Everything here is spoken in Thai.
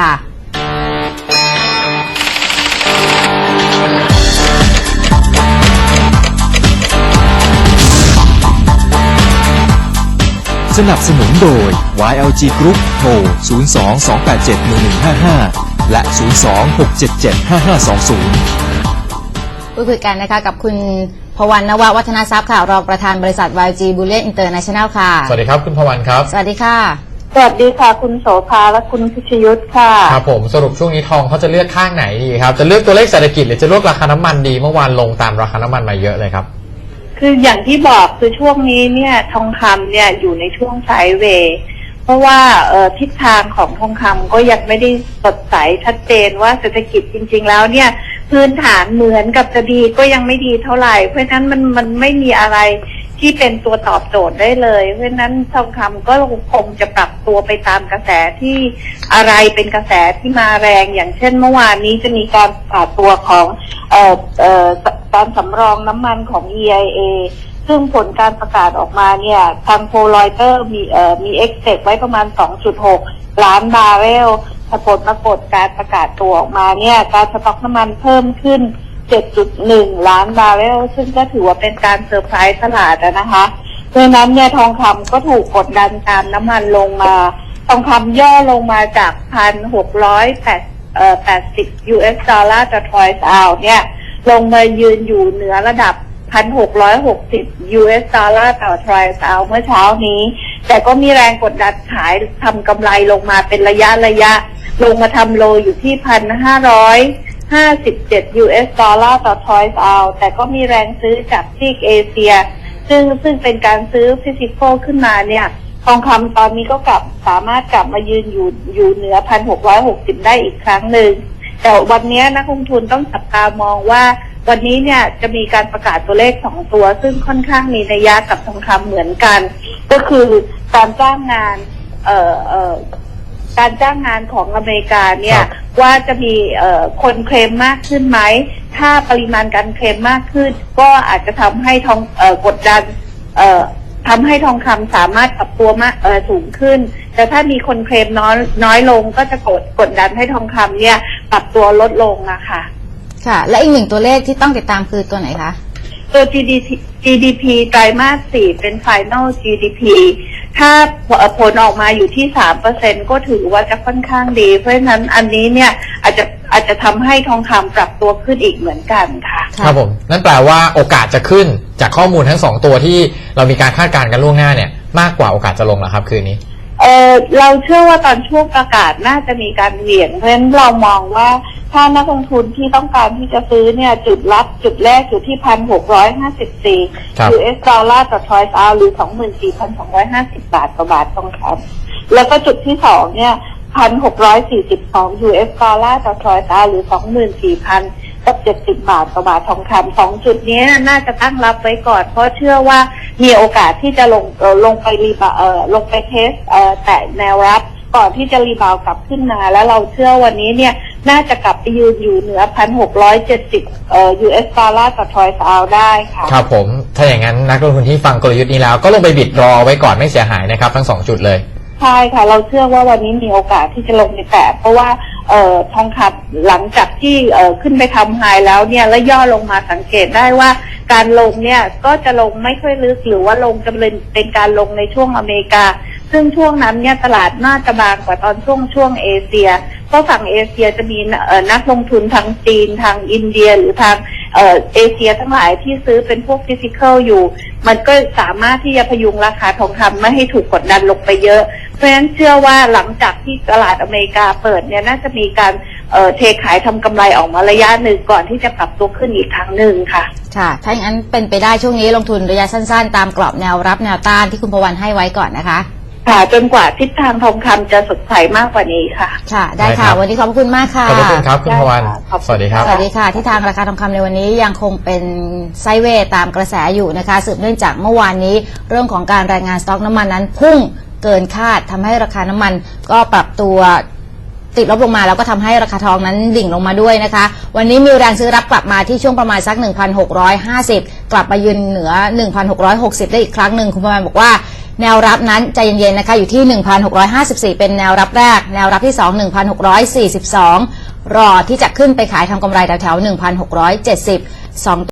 ค่ะสนับสนุนโดย YLG Group โทร 02-287-1155 และ 02-677-5520 พูดคุยกันนะคะกับคุณพวันนววัฒนทรัพย์ค่ะ รองประธานบริษัท YG Bullion International ค่ะ สวัสดีครับ คุณพวันครับ สวัสดีค่ะ สวัสดีค่ะ คุณโสภาและคุณพิชยุทธค่ะ ครับผมสรุปช่วงนี้ทองเขาจะเลือกข้างไหนดีครับ จะเลือกตัวเลขเศรษฐกิจหรือจะเลือกราคาน้ำมันดีเมื่อวานลงตามราคาน้ำมันมาเยอะเลยครับ คืออย่างที่บอกคือช่วงนี้เนี่ยทองคำเนี่ยอยู่ในช่วงไซด์เวย์เพราะว่าเอ่อทิศทางของทองคำก็ยังไม่ได้สดใสชัดเจนว่าเศรษฐกิจจริง ๆ แล้วเนี่ย พื้นฐานเหมือนกับจะดีก็ยังไม่ดีเท่าไหร่ เพราะฉะนั้นมันมันไม่มีอะไรที่เป็นตัวตอบโจทย์ได้เลย เพราะฉะนั้นทองคำก็คงจะปรับตัวไปตามกระแสที่อะไรเป็นกระแสที่มาแรงอย่างเช่นเมื่อวานนี้จะมีการประกตัวของเอ่อเอ่อการสำรองน้ำมันของ EIA ซึ่งผลการประกาศออกมาเนี่ย ทางโพลอยเตอร์มีเอ่อมีเอ็กเซกไว้ประมาณ 2.6 ล้านบาร์เรล แต่ผลปรากฏการประกาศตัวออกมาเนี่ยการสต็อกน้ำมันเพิ่มขึ้น 7.1 ล้านบาร์เรลซึ่งก็ถือว่าเป็นการเซอร์ไพรส์ตลาดนะคะเพราะฉะนั้นเนี่ยทองคำก็ถูกกดดันตามน้ำมันลงมา ทองคำย่อลงมาจาก 1,680 US ดอลลาร์ต่อทรอยส์อาวเนี่ยลงมายืนอยู่เหนือระดับ 1,660 US ดอลลาร์ต่อทรอยส์อาวเมื่อเช้านี้ แต่ก็มีแรงกดดันขายทำกำไรลงมาเป็นระยะระยะ ลงมาทำโลอยู่ที่1,557 US ดอลลาร์ต่อทอยส์เอาแต่ก็มีแรงซื้อจากซีกเอเชีย ซึ่งซึ่งเป็นการซื้อฟิสิกอลขึ้นมาเนี่ยทองคำตอนนี้ก็กลับสามารถกลับมายืนอยู่อยู่เหนือ1,660ได้อีกครั้งหนึ่ง แต่วันนี้นักลงทุนต้องจับตามองว่า วันนี้เนี่ยจะมีการประกาศตัวเลขสองตัว ซึ่งค่อนข้างมีนัยยะกับทองคำเหมือนกัน ก็คือการจ้างงานเอ่อเอ่อ การจ้างงานของอเมริกาเนี่คยรับว่าจะมีเอ่อคนเคลมมากขึ้นไหม ถ้าปริมาณการเคลมมากขึ้น ก็อาจจะทำให้ทองเอ่อกดดันเอ่อทำให้ทองคำสามารถปรับตัวมากเอ่อสูงขึ้น แต่ถ้ามีคนเคลมน้อยน้อยลงก็จะกดกดดันให้ทองคำเนี่ยปรับตัวลดลงนะคะค่ะ และอีกหนึ่งตัวเลขที่ต้องติดตามคือตัวไหนคะ ตัว GDP GDP ไตรมาสสี่เป็น Final GDP ถ้าผลออกมาอยู่ที่สามเปอร์เซ็นก็ถือว่าจะค่อนข้างดี เพราะฉะนั้นอันนี้เนี่ยอาจจะอาจจะทำให้ทองคำปรับตัวขึ้นอีกเหมือนกันค่ะค่ะ ครับผม นั่นแปลว่าโอกาสจะขึ้นจากข้อมูลทั้งสองตัวที่เรามีการคาดการณ์กันล่วงหน้าเนี่ย มากกว่าโอกาสจะลงเหรอครับคืนนี้เออเราเชื่อว่าตอนช่วงประกาศน่าจะมีการเหวี่ยงเพราะฉะนั้นเรามองว่า ถ้านักลงทุนที่ต้องการที่จะซื้อเนี่ยจุดรับจุดแรกอยู่ที่พันหกร้อยห้าสิบสี่ครับ US ดอลลาร์ต่อทรอยส์อาหรือสองหมื่นสี่พันสองร้อยห้าสิบบาทต่อบาททองคำแล้วก็จุดที่สองเนี่ยพันหกร้อยสี่สิบสอง US ดอลลาร์ต่อทรอยส์อาหรือสองหมื่นสี่พันกับเจ็ดสิบบาทต่อบาททองคำสองจุดนี้น่าจะตั้งรับไว้ก่อน เพราะเชื่อว่ามีโอกาสที่จะลงเอ่อลงไปรีบาเอ่อลงไปเทสเอ่อแตะแนวรับก่อนที่จะรีบาวด์กลับขึ้นมา แล้วเราเชื่อวันนี้เนี่ย น่าจะกลับไปยืนอยู่เหนือพันหกร้อยเจ็ดสิบเอ่อ US ดอลลาร์ต่อทรอยส์อาวได้ค่ะ ครับผม ถ้าอย่างนั้นนักลงทุนที่ฟังกลยุทธ์นี้แล้ว ก็ลงไปบิดรอไว้ก่อนไม่เสียหายนะครับ ทั้งสองจุดเลย ใช่ค่ะ เราเชื่อว่าวันนี้มีโอกาสที่จะลงไปแตะเพราะว่าเอ่อทองคำหลังจากที่เอ่อขึ้นไปทำไฮแล้วเนี่ยแล้วย่อลงมาสังเกตได้ว่าการลงเนี่ยก็จะลงไม่ค่อยลึกหรือว่าลงจะเป็นเป็นการลงในช่วงอเมริกา ซึ่งช่วงนั้นเนี่ยตลาดน่าจะบางกว่าตอนช่วงช่วงเอเชีย เพราะฝั่งเอเชียจะมีนักลงทุนทางจีนทางอินเดียหรือทางเอเชียทั้งหลายที่ซื้อเป็นพวกฟิสิกอลอยู่ มันก็สามารถที่จะพยุงราคาทองคำไม่ให้ถูกกดดันลงไปเยอะ เพราะฉะนั้นเชื่อว่าหลังจากที่ตลาดอเมริกาเปิดเนี่ยน่าจะมีการเอ่อเทขายทำกำไรออกมาระยะหนึ่งก่อนที่จะปรับตัวขึ้นอีกครั้งหนึ่งค่ะ ค่ะ ถ้าอย่างนั้นเป็นไปได้ช่วงนี้ลงทุนระยะสั้น ๆ ตามกรอบแนวรับแนวต้านที่คุณพวันให้ไว้ก่อนนะคะ ค่ะจนกว่าทิศทางทองคำจะสดใสมากกว่านี้ค่ะ ค่ะ ได้ได้ครัค่ะ บ วันนี้ขอบคุณมากค่ะ ขอบคุณครับคุณพวัน ได้ค่ะขอบคุณ สวัสดีครับ สวัสดีค่ะที่ทางราคาทองคำในวันนี้ยังคงเป็นไซด์เวย์ตามกระแสอยู่นะคะ สืบเนื่องจากเมื่อวานนี้ เรื่องของการรายงานสต็อกน้ำมันนั้น พุ่งเกินคาดทำให้ราคาน้ำมันก็ปรับตัวติดลบลงมา แล้วก็ทำให้ราคาทองนั้นดิ่งลงมาด้วยนะคะ วันนี้มีแรงซื้อรับกลับมาที่ช่วงประมาณสัก 1,650 กลับมายืนเหนือ 1,660 ได้อีกครั้งหนึ่งคุณประมาณบอกว่า แนวรับนั้นใจเย็นๆนะคะอยู่ที่ 1,654 เป็นแนวรับแรก แนวรับที่ 2 1,642 รอที่จะขึ้นไปขายทำกำไรแถวๆ1,670สอง